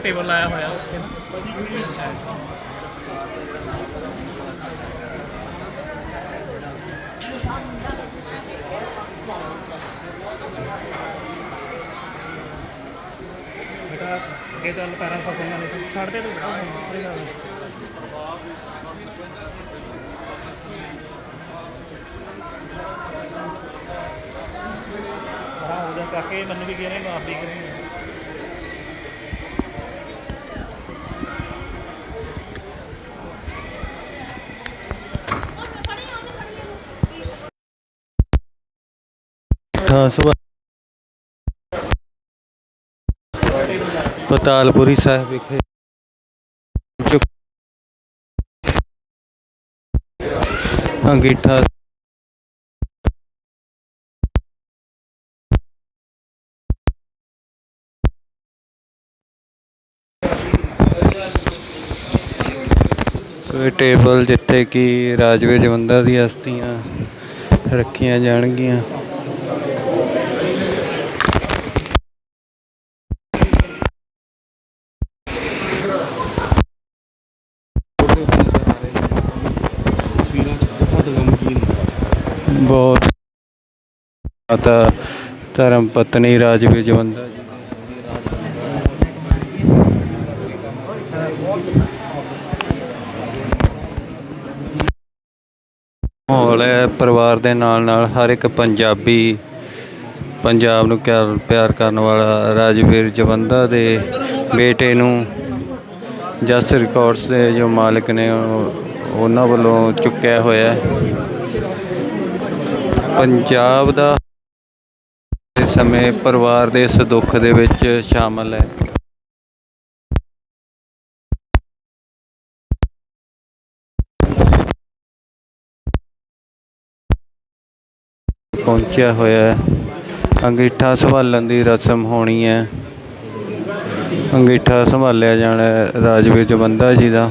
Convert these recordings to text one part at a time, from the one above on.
Table ਲਾਇਆ ਹੋਇਆ ਉੱਥੇ ਨਾ। ਬੇਟਾ ਇਹ ਚੱਲ ਪੈਰਾਂ ਫਸਣਗੇ ਨਹੀਂ ਛੱਡ ਦੇ ਤੂੰ। ਸਹੀ ਗੱਲ ਹੈ। ਪਰਾਂ ਹੋ ਜਾ ਕਾਕੇ, ਮੈਨੂੰ ਵੀ ਕਹਿੰਦੇ ਮਾਫ ਵੀ ਕਰੀ ਥਾਂ ਸਭਾ ਪਤਾਲਪੁਰੀ ਸਾਹਿਬ ਵਿਖੇ। ਅੰਗੀਠਾ ਸੋ ਟੇਬਲ ਜਿੱਥੇ ਕਿ ਰਾਜਵੇ ਜਵੰਦਾ ਦੀ ਅਸਥੀਆਂ ਰੱਖੀਆਂ ਜਾਣਗੀਆਂ ਤਸਵੀਰਾਂ 'ਚ ਬਹੁਤ ਗਮਗੀਨ ਬਹੁਤ ਮਾਤਾ ਧਰਮ ਪਤਨੀ ਰਾਜਵੀ ਜਵੰਦਾ ਜੀ। ਮਾਹੌਲ ਹੈ ਪਰਿਵਾਰ ਦੇ ਨਾਲ ਨਾਲ ਹਰ ਇੱਕ ਪੰਜਾਬੀ ਪੰਜਾਬ ਨੂੰ ਪਿਆਰ ਪਿਆਰ ਕਰਨ ਵਾਲਾ ਰਾਜਵੀਰ ਜਵੰਦਾ ਦੇ ਬੇਟੇ ਨੂੰ ਜਸ ਰਿਕਾਰਡਸ ਦੇ ਜੋ ਮਾਲਕ ਨੇ ਉਹ- ਉਹਨਾਂ ਵੱਲੋਂ ਚੁੱਕਿਆ ਹੋਇਆ ਪੰਜਾਬ ਦਾ ਸਮੇਂ ਪਰਿਵਾਰ ਦੇ ਇਸ ਦੁੱਖ ਦੇ ਵਿੱਚ ਸ਼ਾਮਲ ਹੈ। ਪਹੁੰਚਿਆ ਹੋਇਆ ਹੈ। ਅੰਗੀਠਾ ਸੰਭਾਲਣ ਦੀ ਰਸਮ ਹੋਣੀ ਹੈ। ਅੰਗੀਠਾ ਸੰਭਾਲਿਆ ਜਾਣਾ ਹੈ। ਰਾਜਵੀਰ ਜਵੰਦਾ ਜੀ ਦਾ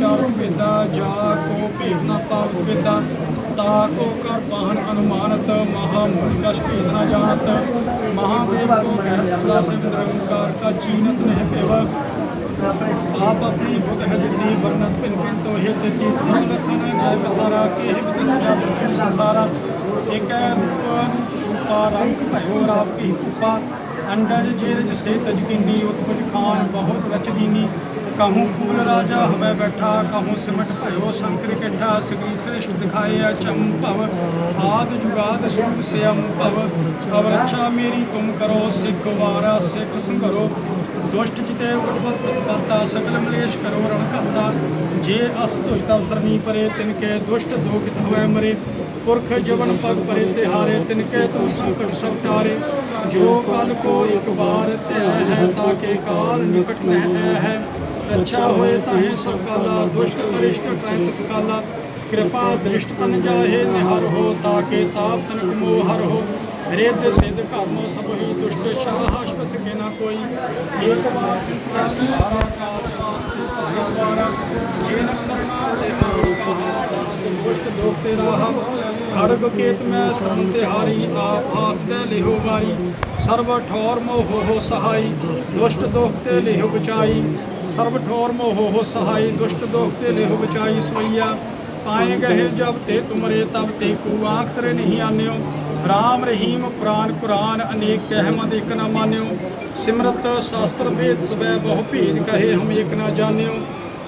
ਉਚਾਰਤ ਭੇਦਾ ਜਾ ਕੋ ਭੇਦ ਨਾ ਪਾਪ ਭੇਦਾ ਤਾ ਕੋ ਕਰ ਪਾਹਨ ਅਨੁਮਾਨਤ, ਮਹਾ ਮੁਕਸ਼ ਭੇਦ ਨਾ ਜਾਣਤ। ਮਹਾਦੇਵ ਕੋ ਕਹਿ ਸਦਾ ਸੇ ਨਿਰੰਕਾਰ ਕਾ ਜੀਨਤ ਨਹਿ ਪੇਵ। ਆਪ ਆਪਣੀ ਬੁੱਧ ਹੈ ਜਿਤਨੀ ਵਰਨਤ ਪਿੰ ਪਿੰ ਤੋ ਇਹ ਤੇ ਜੀ ਰਤਨ ਗਾਇਬ ਸਾਰਾ ਕੇ ਇਹ ਬਿਤ ਸਿਆ ਬਿਤ ਸੰਸਾਰਾ। ਇਕ ਰੂਪ ਸੂਪਾ ਰੰਗ ਭਇਓ ਰਾਪ ਕੀ ਭੂਪਾ ਅੰਡਰ ਜੇ ਰਜ ਸੇ ਉਤਪਜ ਖਾਨ ਬਹੁਤ ਰਚ है रूप सूपा रंग भयो राव की कुपा अंडज जेरज से तजकिनी उत्पज खान बहुत रच दीनी कहूँ फूल राजा हवै बैठा कहूँ सिमट भयो शंकर केठा सगरी श्रेष्ठ दिखाए अचम भव आद जुगाद सूप से भव अब अच्छा मेरी तुम करो सिख वारा सिख संघरो ਦੁਸ਼ਟ ਜਿਤੇ ਉਪਤ ਪ੍ਰਤਪਾਤਾ ਸਗਲ ਮਲੇਸ਼ ਕਰੋ ਰਣ ਕਰਤਾ ਜੇ ਅਸ ਦੁਸ਼ਟ ਅਵਸਰਨੀ ਪਰੇ ਤਿਨ ਕੇ ਦੁਸ਼ਟ ਦੋਖਿਤ ਹੋਇ ਮਰੇ ਪੁਰਖ ਜਵਨ ਪਗ ਪਰੇ ਤਿਹਾਰੇ ਤਿਨ ਕੇ ਤੂੰ ਸੰਕਟ ਸਭ ਟਾਰੇ ਜੋ ਕਲ ਕੋ ਇੱਕ ਵਾਰ ਧਿਆ ਹੈ ਤਾਂ ਕੇ ਕਾਲ ਨਿਕਟ ਨਹਿ ਹੈ ਰੱਛਾ ਹੋਏ ਤਾਹੇ ਸਭ ਕਾਲਾ ਦੁਸ਼ਟ ਅਰਿਸ਼ਟ ਟ੍ਰੈਂਤ ਕਾਲਾ। ਕਿਰਪਾ ਦ੍ਰਿਸ਼ਟ ਤਨ ਜਾਹੇ ਨਿਹਰ ਹੋ ਤਾਕੇ ਤਾਪ ਤਨ ਮੋਹ ਹਰ ਹੋ। ਰਿੱਧ ਸਿੱਧ ਕਰਮ ਸਭ ਹੀ ਦੁਸ਼ਟ ਸ਼ਾਹ ਹਸ਼ਪ ਸਕੇ ਨਾ ਕੋਈ। ਏਕ ਵਾਰ ਜਿਤ ਸਾਰਾ ਕਾਲ ਸਾਸਤ ਜੇਨ ਕਰਨਾ ਤੇ ਹਾਰ ਕਹਾ ਦੁਸ਼ਟ ਦੋਖ ਤੇ ਰਾਹ। ਖੜਗ ਕੇਤ ਮੈਂ ਸਰਮ ਤੇ ਹਾਰੀ, ਆਪ ਹਾਥ ਤੇ ਲਿਹੋ ਵਾਰੀ। ਸਰਬ ਠੌਰ ਮੋਹ ਹੋ ਸਹਾਈ, ਦੁਸ਼ਟ ਦੋਖ ਤੇ ਲਿਹੋ ਬਚਾਈ। ਸਰਬ ਠੌਰ ਮੋਹ ਸਹਾਈ ਦੁਸ਼ਟ ਦੋਖ ਤੇ ਲਿਹੋ ਬਚਾਈ ਸਵਈਆ। ਪਾਏ ਗਏ ਜਬ ਤੇ ਤੁਮਰੇ ਤਬ ਤੇ ਕੂ ਆਖ ਤਰੇ ਨਹੀਂ ਆਨਿਓ। ਰਾਮ ਰਹੀਮ ਪੁਰਾਨ ਕੁਰਾਨ ਅਨੇਕ ਕਹਿ ਮਦ ਇਕ ਨਾ ਮਾਨਿਓ। ਸਿਮਰਤ ਸ਼ਾਸਤਰ ਵੇਦ ਸਵੈ ਬਹੁ ਭੇਦ ਕਹੇ ਹਮ ਇਕ ਨਾ ਜਾਣਿਓ।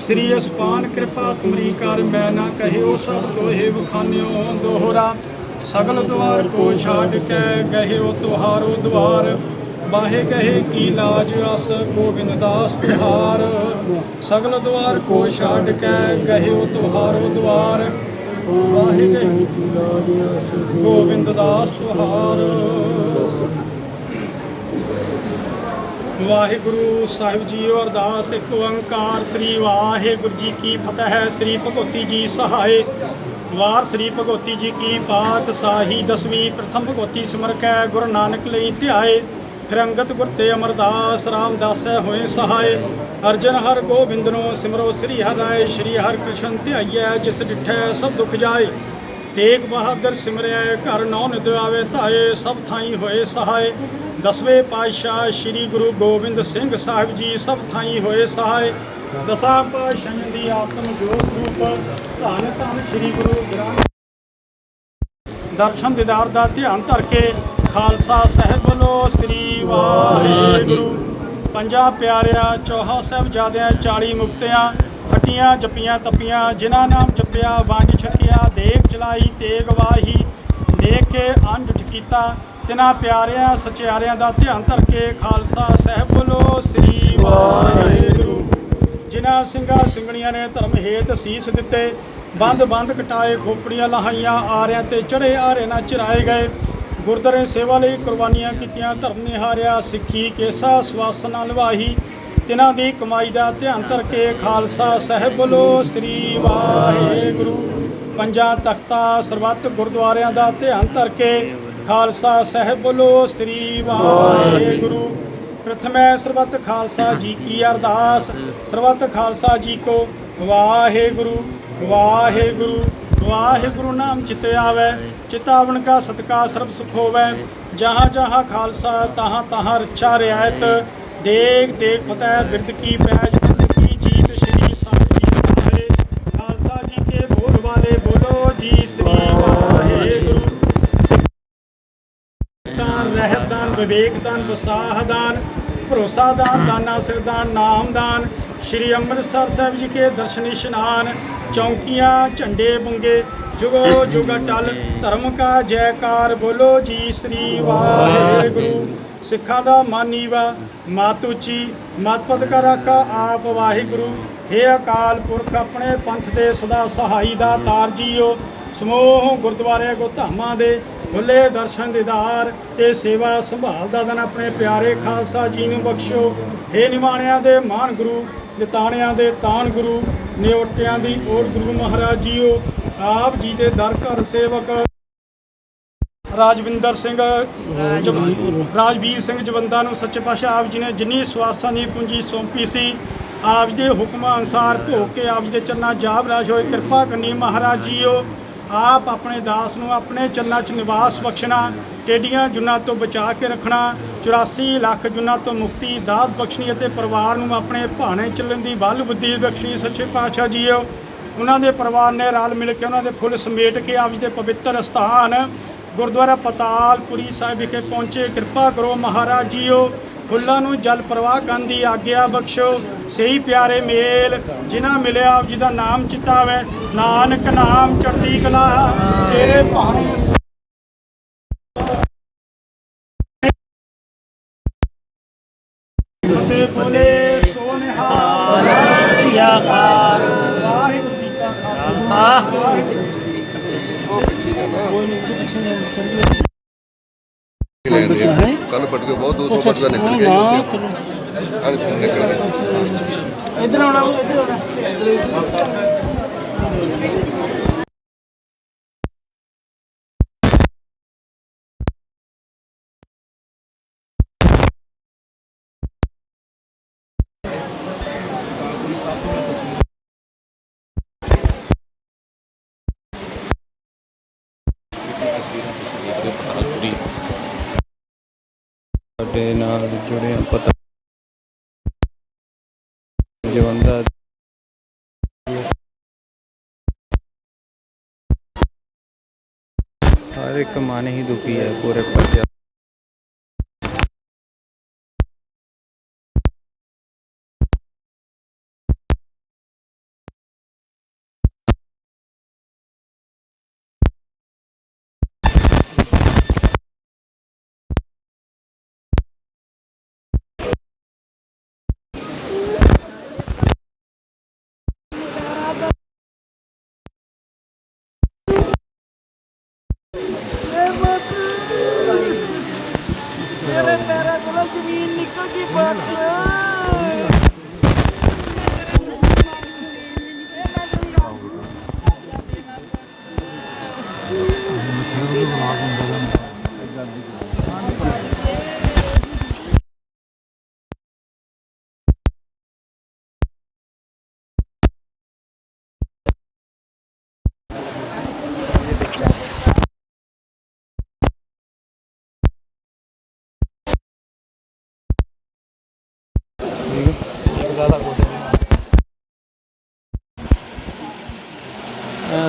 ਸ੍ਰੀ ਅਸਪਾਨ ਕਿਰਪਾ ਤੁਮਰੀ ਕਰ ਮੈਂ ਨਾ ਕਹਿਓ ਸਭ ਦੋਹੇ ਵਖਾਨਿਓ। ਦੋਹਰਾ ਸਗਲ ਦੁਆਰ ਕੋ ਛਾੜ ਕੇ ਗਹਿਓ ਤੁਹਾਰੋ ਦੁਆਰ। ਬਾਹੇ ਕਹੇ ਕੀ ਲਾਜ ਅਸ, ਗੋਬਿੰਦ ਦਾਸ ਤਿਹਾਰ। ਸਗਲ ਦੁਆਰ ਕੋ ਛਾੜ ਕੇ ਗਹਿਓ ਤੁਹਾਰੋ ਦੁਆਰ। ਬਾਹੇ ਕਹੇ ਕੀ ਲਾਜ ਅਸ, ਗੋਬਿੰਦ ਦਾਸ ਤਿਹਾਰ। ਵਾਹਿਗੁਰੂ ਸਾਹਿਬ ਜੀ ਅਰਦਾਸ ਇੱਕ ਓੰਕਾਰ ਸ੍ਰੀ ਵਾਹਿਗੁਰੂ ਜੀ ਕੀ ਫਤਿਹ, ਸ੍ਰੀ ਭਗਵਤੀ ਜੀ ਸਹਾਏ। ਵਾਰ ਸ੍ਰੀ ਭਗਵਤੀ ਜੀ ਕੀ ਪਾਤ ਸਾਹੀ ਦਸਵੀਂ ਪ੍ਰਥਮ ਭਗਵਤੀ ਸਿਮਰ ਕੈ ਗੁਰੂ ਨਾਨਕ ਲਈ ਧਿਆਏ। ਫਿਰ ਅੰਗਤ ਗੁਰ ਤੇ ਅਮਰਦਾਸ ਰਾਮਦਾਸੈ ਹੋਏ ਸਹਾਏ। ਅਰਜਨ ਹਰ ਗੋਬਿੰਦ ਨੂੰ ਸਿਮਰੋ, ਸ੍ਰੀ ਹਰਿ ਰਾਏ, ਸ੍ਰੀ ਹਰਿ ਕ੍ਰਿਸ਼ਨ ਧਿਆਈਐ, ਜਿਸ ਡਿਠੈ ਸਭ ਦੁਖ ਜਾਏ। ਤੇਗ ਬਹਾਦਰ ਸਿਮਰਿਆ ਘਰ ਨੌ ਨਿਦ ਆਵੇ ਧਾਏ, ਸਭ ਥਾਈ ਹੋਏ ਸਹਾਏ। ਦਸਵੇਂ ਪਾਤਸ਼ਾਹ ਸ੍ਰੀ ਗੁਰੂ ਗੋਬਿੰਦ ਸਿੰਘ ਸਾਹਿਬ ਜੀ, ਸਭ ਥਾਈ ਹੋਏ ਸਹਾਏ। ਦਸਾਂ ਪਾਤਸ਼ਾਹਾਂ ਦੀ ਆਤਮ ਜੋਤ ਰੂਪ, ਧੰਨ ਧੰਨ ਸ੍ਰੀ ਗੁਰੂ ਗ੍ਰੰਥ ਦਰਸ਼ਨ ਦੀਦਾਰ ਦਾ ਧਿਆਨ ਧਰ ਕੇ ਖਾਲਸਾ ਸਾਹਿਬ ਵੱਲੋਂ ਸ੍ਰੀ ਵਾਹਿਗੁਰੂ। ਪੰਜਾਂ ਪਿਆਰਿਆਂ, ਚੌਹਾਂ ਸਾਹਿਬਜ਼ਾਦਿਆਂ 40 ਮੁਕਤਿਆਂ, ਹੱਟੀਆਂ, ਜੱਪੀਆਂ, ਤਪੀਆਂ, ਜਿਨ੍ਹਾਂ ਨਾਮ ਜਪਿਆ ਵੰਡ ਛਕਿਆ ਦੇਖ ਚਲਾਈ, ਤੇਗ ਵਾਹੀ, ਦੇਖ ਕੇ ਅੰਡ ਕੀਤਾ। ਤਿਨਾਂ ਪਿਆਰਿਆਂ, ਸਚਿਆਰਿਆਂ ਦਾ ਧਿਆਨ ਧਰ ਕੇ ਖਾਲਸਾ ਸਾਹਿਬ ਵੱਲੋਂ ਸ੍ਰੀ ਵਾਹਿਗੁਰੂ। ਜਿਨ੍ਹਾਂ ਸਿੰਘਾਂ ਸਿੰਘਣੀਆਂ ਨੇ ਧਰਮ ਹੇਤ ਸੀਸ ਦਿੱਤੇ ਬੰਦ ਬੰਦ ਕਟਾਏ ਖੋਪੜੀਆਂ ਲਹਾਈਆਂ ਆਰਿਆਂ ਤੇ ਚੜੇ ਆਰੇ ਨਾਲ ਚਿਰਾਏ ਗਏ ਗੁਰਦੁਆਰੇ ਸੇਵਾ ਲਈ ਕੁਰਬਾਨੀਆਂ ਕੀਤੀਆਂ, ਧਰਮ ਨਿਹਾਰਿਆ, ਸਿੱਖੀ, ਕੇਸਾ, ਸਵਾਸਨਾ ਨਿਭਾਈ ਤਿਨਾਂ ਦੀ ਕਮਾਈ ਦਾ ਧਿਆਨ ਧਰ ਕੇ ਖਾਲਸਾ ਸਾਹਿਬ ਬੋਲੋ ਸ੍ਰੀ ਵਾਹਿਗੁਰੂ। ਪੰਜਾਂ ਤਖਤਾਂ ਸਰਬੱਤ ਗੁਰਦੁਆਰਿਆਂ ਦਾ ਧਿਆਨ ਧਰ ਕੇ ਖਾਲਸਾ ਸਾਹਿਬ ਬੋਲੋ ਸ੍ਰੀ ਵਾਹਿਗੁਰੂ। ਪ੍ਰਥਮੈ ਸਰਬੱਤ ਖਾਲਸਾ ਜੀ ਕੀ ਅਰਦਾਸ। ਸਰਬੱਤ ਖਾਲਸਾ ਜੀ ਕੋ ਵਾਹਿਗੁਰੂ ਵਾਹਿਗੁਰੂ। ਵਾਹਿਗੁਰੂ ਨਾਮ ਚਿਤ ਆਵੈ, ਚਿਤਾਵਨ ਕਾ ਸਤਕਾ ਸਰਬ ਸੁਖ ਹੋਵੈ, ਜਹਾਂ ਜਹਾਂ ਖਾਲਸਾ ਤਹਾਂ ਤਹਾਂ ਰੱਛਾ ਰਿਆਇਤ ਦੇਖ ਦੇਖ ਫਤਿਹ ਬਿਰਦ ਕੀ ਪੈਜ ਕੀ ਜੀਤ, ਸ਼੍ਰੀ ਸਾਹਿਬ ਜੀ ਸਹਾਰੇ ਖਾਲਸਾ ਜੀ ਕੇ ਬੋਲ ਵਾਲੇ ਬੋਲੋ ਜੀ, ਸ੍ਰੀ ਵਾਹਿਗੁਰੂ। ਦਾਨ ਰਹਿਤ ਦਾਨ, ਵਿਵੇਕ ਦਾਨ, ਵਸਾਹ ਦਾਨ, ਭਰੋਸਾ ਦਾਨ, ਦਾਨਾ ਸਿਰਦਾਨ ਨਾਮ ਦਾਨ ਸ਼੍ਰੀ ਅੰਮ੍ਰਿਤਸਰ ਸਾਹਿਬ ਜੀ ਕੇ ਦਰਸ਼ਨ ਇਸ਼ਨਾਨ ਚੌਂਕੀਆਂ ਝੰਡੇ ਬੁੰਗੇ ਜੁਗੋ ਜੁਗ ਟਲ ਧਰਮ ਕਾ ਜੈਕਾਰ ਬੋਲੋ ਜੀ ਸ੍ਰੀ ਵਾਹਿਗੁਰੂ। ਸਿੱਖਾਂ ਦਾ ਮਾਨੀਵਾ ਮਤ ਉੱਚੀ ਮਤ ਪਦ ਕਾ ਰਾਖਾ ਆਪ ਵਾਹਿਗੁਰੂ। हे ਅਕਾਲ ਪੁਰਖ ਆਪਣੇ ਪੰਥ ਦੇ ਸਦਾ ਸਹਾਈ ਦਾ ਤਾਰ ਜੀਓ। ਸਮੂਹ ਗੁਰਦੁਆਰੇ ਕੋ ਧਾਮਾਂ ਦੇ ਖੁੱਲੇ ਦਰਸ਼ਨ ਦੀਦਾਰ ਤੇ ਸੇਵਾ ਸੰਭਾਲ ਦਾ ਦਨ ਆਪਣੇ ਪਿਆਰੇ ਖਾਲਸਾ ਜੀ ਨੂੰ ਬਖਸ਼ੋ। हे ਨਿਮਾਣਿਆਂ ਦੇ ਮਾਨ ਗੁਰੂ ਨਿਤਾਣਿਆਂ ਦੇ ਤਾਨ ਗੁਰੂ ਨਿਉਟਿਆਂ ਦੀ ਓਟ ਗੁਰੂ ਮਹਾਰਾਜ ਜੀਓ, ਆਪ ਜੀ ਦੇ ਦਰ ਘਰ ਸੇਵਕ ਰਾਜਵਿੰਦਰ ਸਿੰਘ ਰਾਜਵੀਰ ਸਿੰਘ ਜਵੰਦਾ ਨੂੰ ਸੱਚੇ ਪਾਤਸ਼ਾਹ ਆਪ ਜੀ ਨੇ ਜਿੰਨੀ ਸਵਾਸਾਂ ਦੀ ਪੂੰਜੀ ਸੌਂਪੀ ਸੀ, ਆਪ ਜੀ ਦੇ ਹੁਕਮਾਂ ਅਨੁਸਾਰ ਭੋਗ ਕੇ ਆਪ ਜੀ ਦੇ ਚਰਨਾਂ ਜਾਬ ਰਾਜ ਹੋਏ। ਕਿਰਪਾ ਕਰਨੀ ਮਹਾਰਾਜ ਜੀਓ। ਆਪ ਆਪਣੇ ਦਾਸ ਨੂੰ ਆਪਣੇ ਚਰਨਾਂ 'ਚ ਨਿਵਾਸ ਬਖਸ਼ਣਾ, ਟੇਡੀਆਂ ਜੁਨਾਂ ਤੋਂ ਬਚਾ ਕੇ ਰੱਖਣਾ 84 ਲੱਖ ਜੁਨਾਂ ਤੋਂ ਮੁਕਤੀ ਦਾਤ ਬਖਸ਼ਣੀ ਅਤੇ ਪਰਿਵਾਰ ਨੂੰ ਆਪਣੇ ਭਾਣੇ ਚੱਲਣ ਦੀ ਬਲ ਬੁੱਧੀ ਬਖਸ਼ਣੀ, ਸੱਚੇ ਪਾਤਸ਼ਾਹ ਜੀਓ। ਉਹਨਾਂ ਦੇ ਪਰਿਵਾਰ ਨੇ ਰਲ ਮਿਲ ਕੇ ਉਹਨਾਂ ਦੇ ਫੁੱਲ ਸਮੇਟ ਕੇ ਆਪ ਜੀ ਦੇ ਪਵਿੱਤਰ ਸਥਾਨ ਗੁਰਦੁਆਰਾ ਪਤਾਲਪੁਰੀ ਸਾਹਿਬ ਵਿਖੇ ਪਹੁੰਚੇ। ਕਿਰਪਾ ਕਰੋ ਮਹਾਰਾਜ ਜੀਓ। ਫੁੱਲਾਂ ਨੂੰ ਜਲ ਪ੍ਰਵਾਹ ਕਰਨ ਦੀ ਆਗਿਆ ਬਖਸ਼ੋ। ਸਹੀ ਪਿਆਰੇ ਮੇਲ ਜਿਨ੍ਹਾਂ ਮਿਲਿਆ ਆਪ ਜੀ ਦਾ ਨਾਮ ਚਿਤਾਵੇ। ਨਾਨਕ ਨਾਮ ਚੜ੍ਹਦੀ ਕਲਾ। ਤੇਰੇ ਭਾਣੇ ਤੇ ਬੋਲੇ ਸੋ ਨਿਹਾਲ ਵਾਹਿਗੁਰੂ ਜੀ ਕਾ ਖਾਲਸਾ। ਵਾਹਿਗੁਰੂ ਕੱਲ ਪਟਕੇ ਬਹੁਤ ਦੂਰ ਤੋਂ ਪਟਕਾ ਨਿਕਲ ਗਿਆ ਨਿਕਲ ਗਿਆ। ਇਧਰ ਆਉਣਾ ਇਧਰ ਆਉਣਾ। ਸਾਡੇ ਨਾਲ ਜੁੜੇ ਪਤਾ ਜਵੰਦਾ ਹਰ ਇੱਕ ਮਨ ਹੀ ਦੁਖੀ ਹੈ ਪੂਰੇ ਪੰਜਾਬ ਕੋਲੋਂ ਜ਼ਮੀਨ ਨਿਕਲ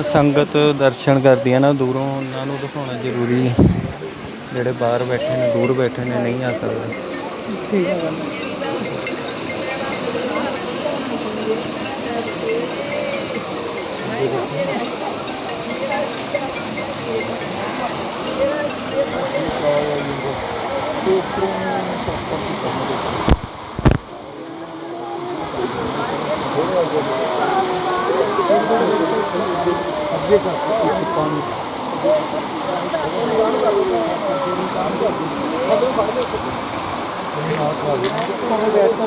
ਸੰਗਤ ਦਰਸ਼ਨ ਕਰਦੀ ਹੈ ਨਾ ਦੂਰੋਂ, ਉਹਨਾਂ ਨੂੰ ਦਿਖਾਉਣਾ ਜ਼ਰੂਰੀ ਹੈ। ਜਿਹੜੇ ਬਾਹਰ ਬੈਠੇ ਨੇ, ਦੂਰ ਬੈਠੇ ਨੇ, ਨਹੀਂ ਆ ਸਕਦੇ।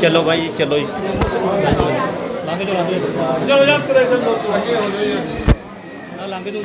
ਚਲੋ ਭਾਈ ਚਲੋ ਜੀ। ਲੰਘ ਜਾਓ ਚਲੋ ਯਾਰ ਕਰੇ ਚਲੋ ਅੱਗੇ ਹੋ ਜਾਓ ਯਾਰ ਲੰਘ ਜਾਓ।